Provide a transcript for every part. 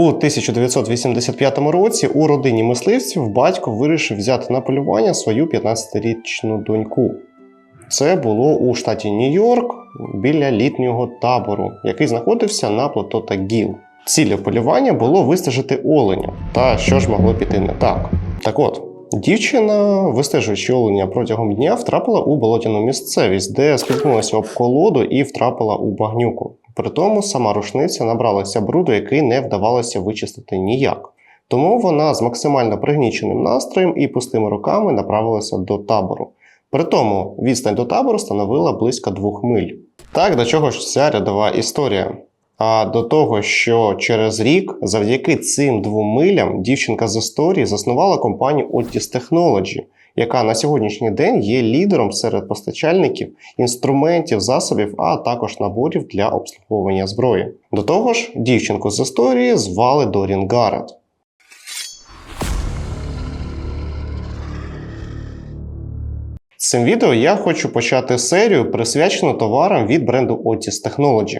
У 1985 році у родині мисливців батько вирішив взяти на полювання свою 15-річну доньку. Це було у штаті Нью-Йорк біля літнього табору, який знаходився на плато Тагіл. Ціллю полювання було вистежити оленя. Та що ж могло піти не так? Так от, дівчина, вистежуючи оленя протягом дня, втрапила у болотяну місцевість, де спіткнулася об колоду і втрапила у багнюку. При тому сама рушниця набралася бруду, який не вдавалося вичистити ніяк. Тому вона з максимально пригніченим настроєм і пустими руками направилася до табору. При тому відстань до табору становила близько двох миль. Так до чого ж ця рядова історія? А до того, що через рік, завдяки цим двом милям, дівчинка з історії заснувала компанію Otis Technology, яка на сьогоднішній день є лідером серед постачальників, інструментів, засобів, а також наборів для обслуговування зброї. До того ж, дівчинку з історії звали Дорін Гаррет. Цим відео я хочу почати серію, присвячену товарам від бренду Otis Technology.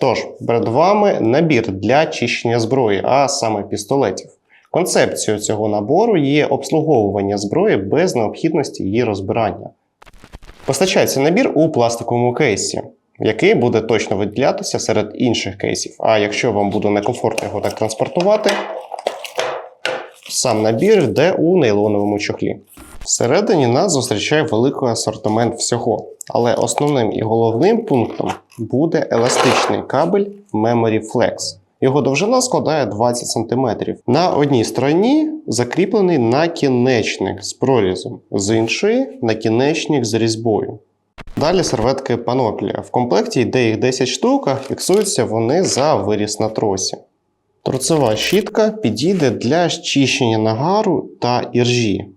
Тож, перед вами набір для чищення зброї, а саме пістолетів. Концепцією цього набору є обслуговування зброї без необхідності її розбирання. Постачається набір у пластиковому кейсі, який буде точно виділятися серед інших кейсів. А якщо вам буде некомфортно його так транспортувати, сам набір йде у нейлоновому чохлі. Всередині нас зустрічає великий асортимент всього, але основним і головним пунктом буде еластичний кабель Memory Flex. Його довжина складає 20 см. На одній стороні закріплений накінечник з прорізом, з іншої накінечник з різьбою. Далі серветки паноплія. В комплекті йде їх 10 штук, а фіксуються вони за виріс на тросі. Торцева щітка підійде для щищення нагару та іржі.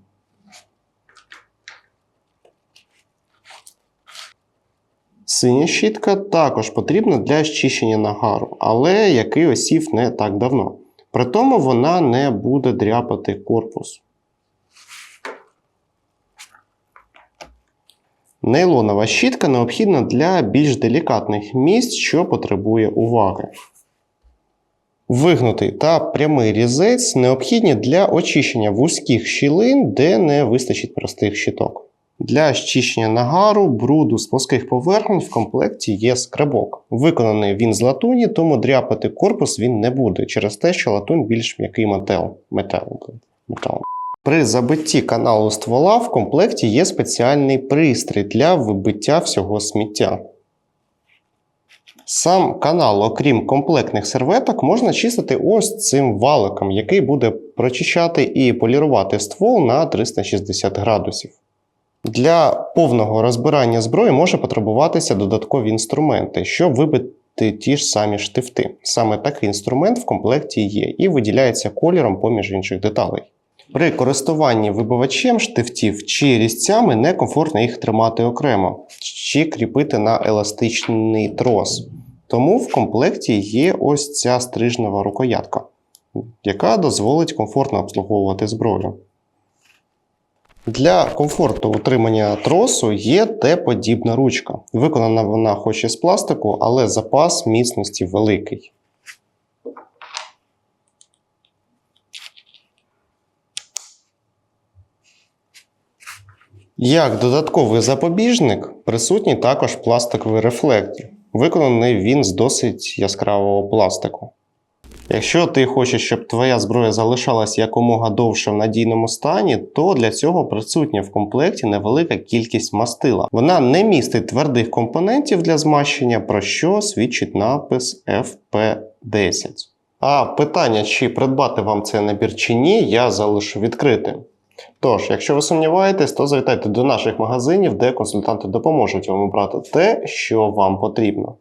Синя щітка також потрібна для щищення нагару, але який осів не так давно. При тому вона не буде дряпати корпус. Нейлонова щітка необхідна для більш делікатних місць, що потребує уваги. Вигнутий та прямий різець необхідні для очищення вузьких щілин, де не вистачить простих щиток. Для щищення нагару, бруду з плоских поверхонь в комплекті є скребок. Виконаний він з латуні, тому дряпати корпус він не буде через те, що латунь більш м'який метал. метал. метал. При забитті каналу ствола в комплекті є спеціальний пристрій для вибиття всього сміття. Сам канал, окрім комплектних серветок, можна чистити ось цим валиком, який буде прочищати і полірувати ствол на 360 градусів. Для повного розбирання зброї може потребуватися додаткові інструменти, щоб вибити ті ж самі штифти. Саме такий інструмент в комплекті є і виділяється кольором поміж інших деталей. При користуванні вибивачем штифтів чи різцями некомфортно їх тримати окремо чи кріпити на еластичний трос. Тому в комплекті є ось ця стрижнева рукоятка, яка дозволить комфортно обслуговувати зброю. Для комфорту утримання тросу є Т-подібна ручка. Виконана вона хоч і з пластику, але запас міцності великий. Як додатковий запобіжник присутній також пластиковий рефлектор. Виконаний він з досить яскравого пластику. Якщо ти хочеш, щоб твоя зброя залишалась якомога довше в надійному стані, то для цього присутня в комплекті невелика кількість мастила. Вона не містить твердих компонентів для змащення, про що свідчить напис FP10. А питання, чи придбати вам цей набір чи ні, я залишу відкритим. Тож, якщо ви сумніваєтесь, то завітайте до наших магазинів, де консультанти допоможуть вам обрати те, що вам потрібно.